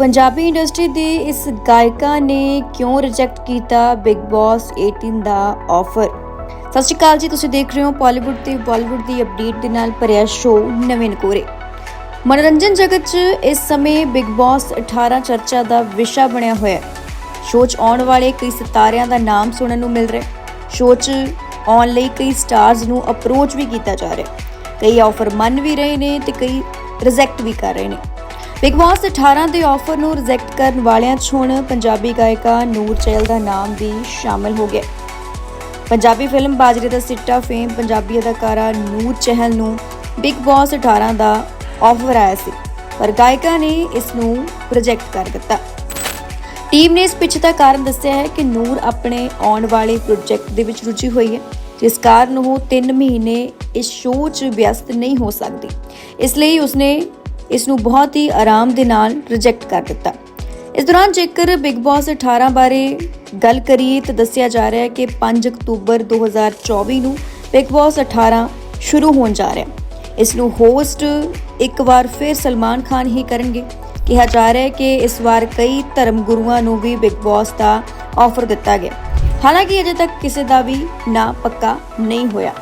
Punjabi industry ਦੇ ਇਸ ਗਾਇਕਾ ਨੇ ਕਿਉਂ ਰਿਜੈਕਟ ਕੀਤਾ ਬਿਗ ਬਾਸ 18 ਦਾ ਆਫਰ ਸਤਿ ਸ਼੍ਰੀ ਅਕਾਲ ਜੀ, ਤੁਸੀਂ ਦੇਖ ਰਹੇ ਹੋ ਪਾਲੀਵੁੱਡ ਤੇ ਬਾਲੀਵੁੱਡ ਦੀ ਅਪਡੇਟ ਦੇ ਨਾਲ ਭਰਿਆ ਸ਼ੋਅ ਨਵੀਨ ਕੋਰੇ ਮਨੋਰੰਜਨ ਜਗਤ 'ਚ ਇਸ ਸਮੇਂ ਬਿਗ ਬਾਸ 18 ਚਰਚਾ ਦਾ ਵਿਸ਼ਾ ਬਣਿਆ ਹੋਇਆ ਹੈ। ਸ਼ੋਅ 'ਚ ਆਉਣ ਵਾਲੇ ਕਈ ਸਿਤਾਰਿਆਂ ਦਾ ਨਾਮ ਸੁਣਨ ਨੂੰ ਮਿਲ ਰਿਹਾ ਹੈ। ਸ਼ੋਅ 'ਚ ਆਉਣ ਲਈ ਕਈ ਸਟਾਰਸ ਨੂੰ ਅਪਰੋਚ ਵੀ ਕੀਤਾ ਜਾ ਰਿਹਾ ਹੈ। ਕਈ ਆਫਰ ਮੰਨ ਵੀ ਰਹੇ ਨੇ ਤੇ ਕਈ ਰਿਜੈਕਟ ਵੀ ਕਰ ਰਹੇ ਨੇ। ਬਿਗ ਬਾਸ 18 ਦੇ ਆਫਰ ਨੂੰ ਰਿਜੈਕਟ ਕਰਨ ਵਾਲਿਆਂ 'ਚ ਹੁਣ ਪੰਜਾਬੀ ਗਾਇਕਾ ਨੂਰ ਚਹਿਲ ਦਾ ਨਾਮ ਵੀ ਸ਼ਾਮਲ ਹੋ ਗਿਆ। ਪੰਜਾਬੀ ਫਿਲਮ ਬਾਜਰੇ ਦਾ ਸਿੱਟਾ ਫੇਮ ਪੰਜਾਬੀ ਅਦਾਕਾਰਾ ਨੂਰ ਚਹਿਲ ਨੂੰ ਬਿਗ ਬਾਸ 18 ਦਾ ਆਫਰ ਆਇਆ ਸੀ, ਪਰ ਗਾਇਕਾ ਨੇ ਇਸ ਨੂੰ ਰਿਜੈਕਟ ਕਰ ਦਿੱਤਾ। ਟੀਮ ਨੇ ਇਸ ਪਿੱਛੇ ਦਾ ਕਾਰਨ ਦੱਸਿਆ ਹੈ ਕਿ ਨੂਰ ਆਪਣੇ ਆਉਣ ਵਾਲੇ ਪ੍ਰੋਜੈਕਟ ਦੇ ਵਿੱਚ ਰੁਚੀ ਹੋਈ ਹੈ, ਜਿਸ ਕਾਰਨ ਉਹ 3 ਮਹੀਨੇ ਇਸ ਸ਼ੋਅ 'ਚ ਵਿਅਸਤ ਨਹੀਂ ਹੋ ਸਕਦੀ। ਇਸ ਲਈ ਉਸਨੇ ਇਸ ਨੂੰ ਬਹੁਤ ਹੀ ਆਰਾਮ ਦੇ ਨਾਲ ਰਿਜੈਕਟ ਕਰ ਦਿੱਤਾ। ਇਸ ਦੌਰਾਨ ਜੇਕਰ ਬਿਗ ਬਾਸ 18 ਬਾਰੇ ਗੱਲ ਕਰੀਏ ਤਾਂ ਦੱਸਿਆ ਜਾ ਰਿਹਾ ਹੈ ਕਿ 5 ਅਕਤੂਬਰ 2024 ਨੂੰ ਬਿਗ ਬਾਸ 18 ਸ਼ੁਰੂ ਹੋਣ ਜਾ ਰਿਹਾ ਹੈ। ਇਸ ਨੂੰ ਹੋਸਟ ਇੱਕ ਵਾਰ ਫਿਰ ਸਲਮਾਨ ਖਾਨ ਹੀ ਕਰਨਗੇ। ਕਿਹਾ ਜਾ ਰਿਹਾ ਹੈ ਕਿ ਇਸ ਵਾਰ ਕਈ ਧਰਮ ਗੁਰੂਆਂ ਨੂੰ ਵੀ ਬਿਗ ਬਾਸ ਦਾ ਆਫਰ ਦਿੱਤਾ ਗਿਆ। ਹਾਲਾਂਕਿ ਅਜੇ ਤੱਕ ਕਿਸੇ ਦਾ ਵੀ ਨਾਂ ਪੱਕਾ ਨਹੀਂ ਹੋਇਆ।